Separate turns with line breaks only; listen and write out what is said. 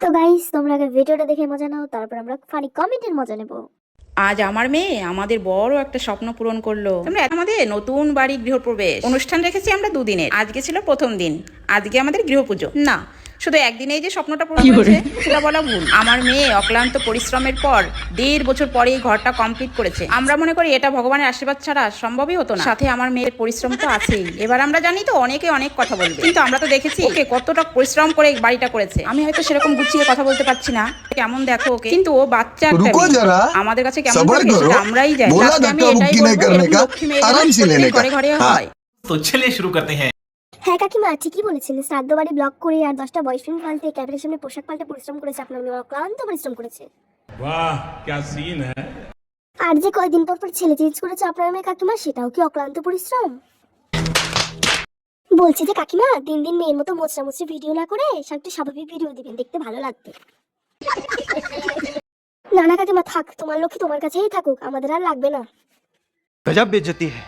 তো গাইস তোমরা আগে ভিডিওটা দেখে মজা নাও, তারপর আমরা ফানি কমেন্টের মজা নেব।
আজ আমার মেয়ে আমাদের বড় একটা স্বপ্ন পূরণ করল। আমরা আমাদের নতুন বাড়ি গৃহপ্রবেশ অনুষ্ঠান রেখেছি আমরা দুদিনের। আজকে ছিল প্রথম দিন। আজকে আমাদের গৃহপুজো। না শুধু একদিনে যে স্বপ্নটা পূরণ হয়েছে সেটা বলা ভুল। আমার মেয়ে অক্লান্ত পরিশ্রমের পর দেড় বছর পরে এই ঘরটা কমপ্লিট করেছে। আমরা মনে করি এটা ভগবানের আশীর্বাদ ছাড়া সম্ভবই হতো না। সাথে আমার মেয়ের পরিশ্রম তো আছেই। এবার আমরা জানি তো অনেকে অনেক কথা বলবে। কিন্তু আমরা তো দেখেছি ওকে কতটা পরিশ্রম করে বাড়িটা করেছে। আমি হয়তো সেরকম গুছিয়ে কথা বলতে পারছি না। কেমন দেখো ওকে। কিন্তু ও বাচ্চা একটা আমাদের কাছে কেমন আমরাই যাই আমি এটাই বলব ঘরে ঘরে হয়।
তো চলে শুরু করতে হ্যাঁ।
হ্যাঁ কাকিমা ঠিকই বলেছেন শ্রাদ্ধ বাড়ি ব্লক করে আর দশটা বয়ফ্রেন্ড পাল্টে ক্যামেরার সামনে পোশাক পাল্টে পরিশ্রম করেছে আপনার মেয়ে অক্লান্ত পরিশ্রম করেছে
वाह क्या सीन है
আর যে কয়দিন পর পর ছেলে চেঞ্জ করেছে আপনার মেয়ে কাকিমা সেটাও কি অক্লান্ত পরিশ্রম বলছি যে কাকিমা দিন দিন মেয়ের মতো মোচড়া মোচড়ে ভিডিও না করে একটা স্বাভাবিক ভিডিও দিবেন দেখতে ভালো লাগবে না না কাকিমা থাক তোমার লক্ষ্মী তোমার কাছেই থাকুক আমাদের আর লাগবে না
गजब बेइज्जती है